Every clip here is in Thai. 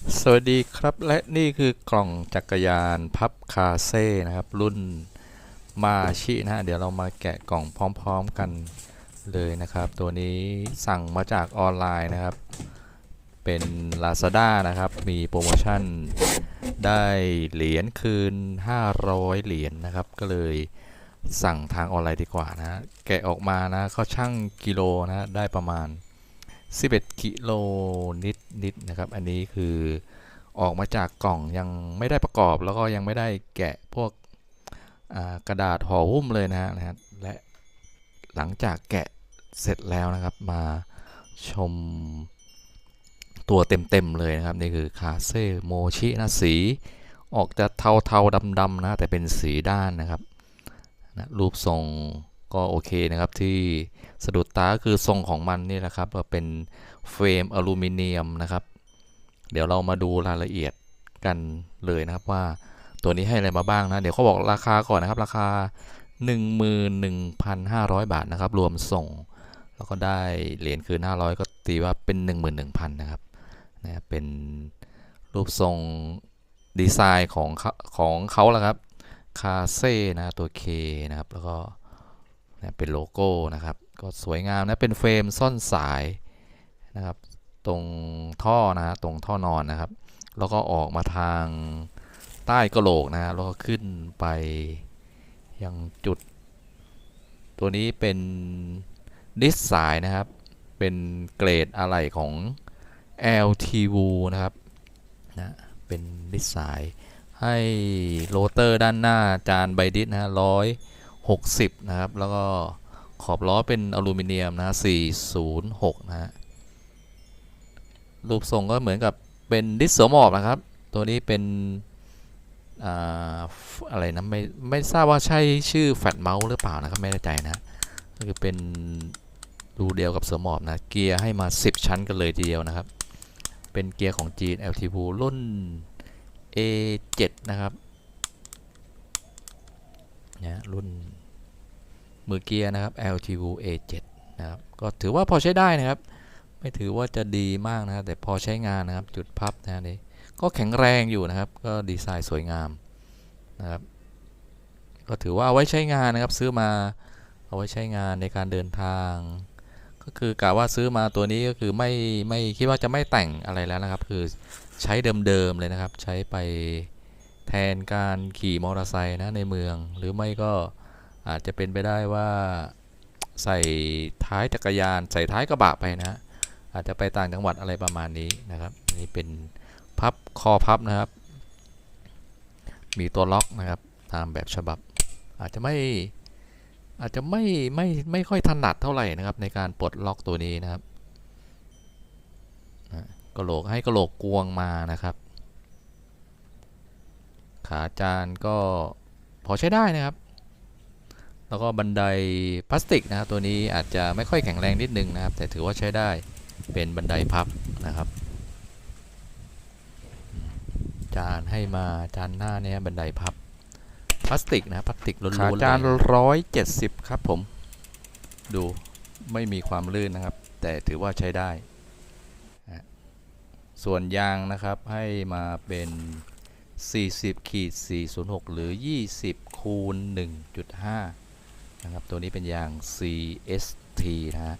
สวัสดีครับและนี่คือกล่องจักรยานพับคาเซ่นะครับ รุ่นมาชินะ เดี๋ยวเรามาแกะกล่องพร้อมๆกันเลยนะครับ ตัวนี้สั่งมาจากออนไลน์นะครับ เป็น Lazada นะครับ มีโปรโมชั่นได้เหรียญคืน 500 เหรียญนะครับ ก็เลยสั่งทางออนไลน์ดีกว่านะ แกะออกมานะเขาช่างกิโลนะฮะได้ประมาณ 11 กิโลนิดนิดนะครับ อันนี้คือออกมาจากกล่องยังไม่ได้ประกอบ แล้วก็ยังไม่ได้แกะพวกกระดาษห่อหุ้มเลยนะฮะนะฮะและหลังจากแกะเสร็จแล้วนะครับ มาชมตัวเต็ม ๆ เลยนะครับ นี่คือคาเซโมชินะ สีออกจะเทา ๆดำๆนะ แต่เป็นสีด้านนะครับนะรูปทรง ก็โอเคนะครับที่สะดุดตาก็คือทรงของมันนี่แหละครับก็เป็นเฟรมอลูมิเนียมนะครับ เดี๋ยวเรามาดูรายละเอียดกันเลยนะครับว่าตัวนี้ให้อะไรมาบ้างนะ เดี๋ยวเขาบอกราคาก่อนนะครับราคา 11,500 บาทนะครับ รวมส่ง แล้วก็ได้เหรียญคืน 500 ก็ตีว่าเป็น 11,000 นะครับนะเป็นรูปทรงดีไซน์ของเขาของเขาแหละครับ คาเซ่นะตัว K นะครับแล้วก็ นะเป็นโลโก้นะครับ ก็สวยงามนะ เป็นเฟรมซ่อนสายนะครับ ตรงท่อนะฮะตรงท่อนอนนะครับ แล้วก็ออกมาทางใต้กระโหลกนะ แล้วก็ขึ้นไปยังจุด ตัวนี้เป็นดิสสายนะครับ เป็นเกรดอะไหล่ของ LTV นะครับนะเป็นดิสสายให้โรเตอร์ด้านหน้าจานไบดิสนะฮะร้อย หกสิบนะครับ แล้วก็ขอบล้อเป็นอลูมิเนียมนะ406 นะฮะ รูปทรงก็เหมือนกับเป็นดิสเซมอบนะครับ ตัวนี้เป็นอ่าอะไรนะไม่ไม่ทราบว่าใช่ชื่อแฟตเมาส์หรือเปล่านะครับไม่แน่ใจนะก็คือเป็นรูเดียวกับเสือหมอบนะเกียร์ให้มา 10 ชั้นกันเลยทีเดียวนะครับ เป็นเกียร์ของจีน LTV รุ่น A7 นะครับนะรุ่น มือเกียร์นะครับ LTV A7 นะครับก็ถือว่าพอใช้ได้นะครับ ไม่ถือว่าจะดีมากนะครับแต่พอใช้งานนะครับจุดพับนะนี่ก็แข็งแรงอยู่นะครับ ก็ดีไซน์สวยงามนะครับก็ถือว่าเอาไว้ใช้งานนะครับซื้อมาเอาไว้ใช้งานในการเดินทาง ก็คือกะว่าซื้อมาตัวนี้ก็คือไม่ไม่คิดว่าจะไม่แต่งอะไรแล้วนะครับ คือใช้เดิมๆเลยนะครับ ใช้ไปแทนการขี่มอเตอร์ไซค์นะในเมืองหรือไม่ก็ อาจจะเป็นไปได้ว่าใส่ท้ายจักรยาน ใส่ท้ายกระบะไปนะอาจจะไปต่างจังหวัดอะไรประมาณนี้นะครับนี่เป็นพับคอพับนะครับ มีตัวล็อกนะครับตามแบบฉบับ อาจจะไม่อาจจะไม่ไม่ไม่ค่อยถนัดเท่าไหร่นะครับ ในการปลดล็อกตัวนี้นะครับกระโหลกให้กระโหลกกวงมานะครับ ขาจานก็พอใช้ได้นะครับ แล้วก็บันไดพลาสติกนะครับตัวนี้อาจจะไม่ค่อยแข็งแรงนิดนึงนะครับ แต่ถือว่าใช้ได้เป็นบันไดพับนะครับ จานให้มาจานหน้าเนี่ยบันไดพับพลาสติกนะพลาสติกล้วนๆขาเลยจานร้อยเจ็ดสิบครับผม ดูไม่มีความลื่นนะครับ แต่ถือว่าใช้ได้นะส่วนยางนะครับให้มาเป็น 40ขีด406 หรือ 20คูณ1.5 นะครับ ตัวนี้เป็นยาง CST นะฮะ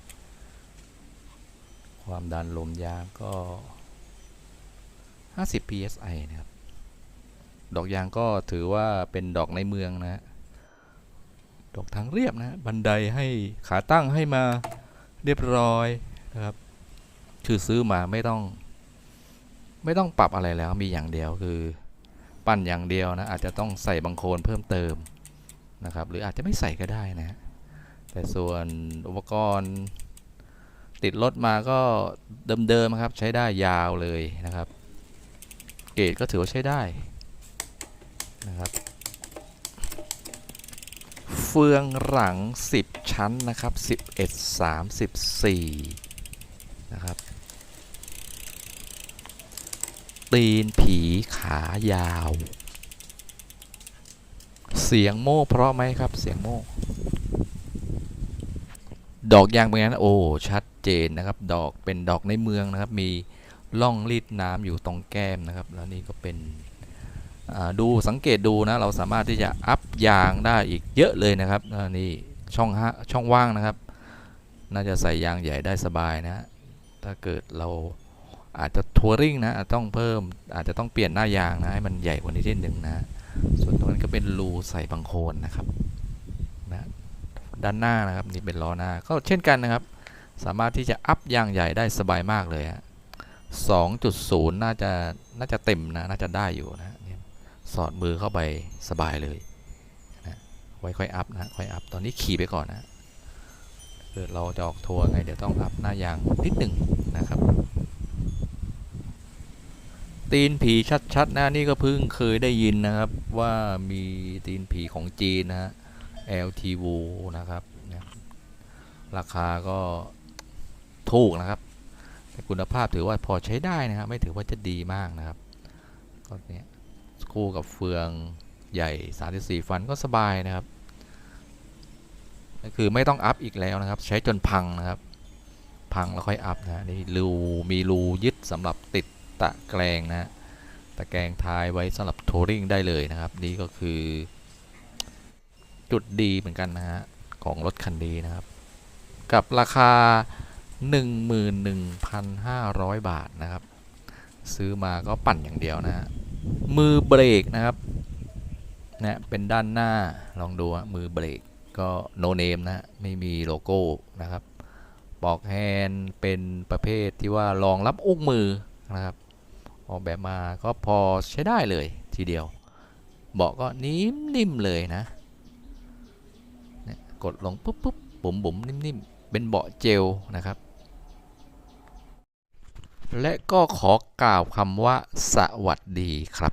ความดันลมยางก็ 50 psi นะครับ ดอกยางก็ถือว่าเป็นดอกในเมืองนะฮะดอกทางเรียบนะฮะบันไดให้ขาตั้งให้มาเรียบร้อยนะครับ คือซื้อมาไม่ต้อง ไม่ต้องปรับอะไรแล้วมีอย่างเดียวคือ ปั้นอย่างเดียวนะ อาจจะต้องใส่บังโคลนเพิ่มเติม นะครับ หรืออาจจะไม่ใส่ก็ได้นะ แต่ส่วนอุปกรณ์ติดรถมาก็เดิมๆครับ ใช้ได้ยาวเลยนะครับ เกรดก็ถือว่าใช้ได้นะครับเฟืองหลัง 10 ชั้นนะครับ 11 34 นะครับ ตีนผีขายาว เสียงโม่เพราะไหมครับ เสียงโม่ ดอกยางเป็นไงนะโอ้ชัดเจนนะครับ ดอกเป็นดอกในเมืองนะครับ มีล่องรีดน้ำอยู่ตรงแก้มนะครับ แล้วนี่ก็เป็นดูสังเกตดูนะ เราสามารถที่จะอัพยางได้อีกเยอะเลยนะครับนี่ช่องฮะช่องว่างนะครับ น่าจะใส่ยางใหญ่ได้สบายนะ ถ้าเกิดเราอาจจะทัวริงนะอาจต้องเพิ่มอาจจะต้องเปลี่ยนหน้ายางนะให้มันใหญ่กว่านี้นิดหนึ่งนะ ส่วนตรงนั้นก็เป็นรูใส่บังโคลนนะครับนะด้านหน้านะครับนี่เป็นล้อหน้าก็เช่นกันนะครับ สามารถที่จะอัพยางใหญ่ได้สบายมากเลยฮะ2.0น่าจะน่าจะเต็มนะน่าจะได้อยู่นะเนี่ยสอดมือเข้าไปสบายเลยนะไว้ค่อยอัพนะค่อยอัพตอนนี้ขี่ไปก่อนนะเกิดเราจะออกทัวร์ไงเดี๋ยวต้องอัพหน้ายางนิดหนึ่งนะครับ ตีนผีชัดๆนะนี่ก็เพิ่งเคยได้ยินนะครับว่ามีตีนผีของจีนนะฮะ LTV นะครับ ราคาก็ถูกนะครับ แต่คุณภาพถือว่าพอใช้ได้นะครับ ไม่ถือว่าจะดีมากนะครับก็เนี่ยคู่กับเฟืองใหญ่ 34 ฟันก็สบายนะครับก็คือไม่ต้องอัพอีกแล้วนะครับ ใช้จนพังนะครับ พังแล้วค่อยอัพนะนี่รูมีรูยึดสำหรับติด ตะแกรงนะตะแกรงท้ายไว้สำหรับทัวริงได้เลยนะครับ นี่ก็คือจุดดีเหมือนกันนะฮะของรถคันนี้นะครับ กับราคา 11,500 บาทนะครับ ซื้อมาก็ปั่นอย่างเดียวนะฮะมือเบรกนะครับนะเป็นด้านหน้าลองดูมือเบรกก็โนเนมนะฮะไม่มีโลโก้นะครับปลอกแฮนเป็นประเภทที่ว่ารองรับอุ้งมือนะครับ ออกแบบมาก็พอใช้ได้เลยทีเดียว เบาะก็นิ่มนิ่มเลยนะกดลงปุ๊บปุ๊บบุ๋มบุ๋มนิ่มๆ เป็นเบาะเจลนะครับ และก็ขอกล่าวคำว่าสวัสดีครับ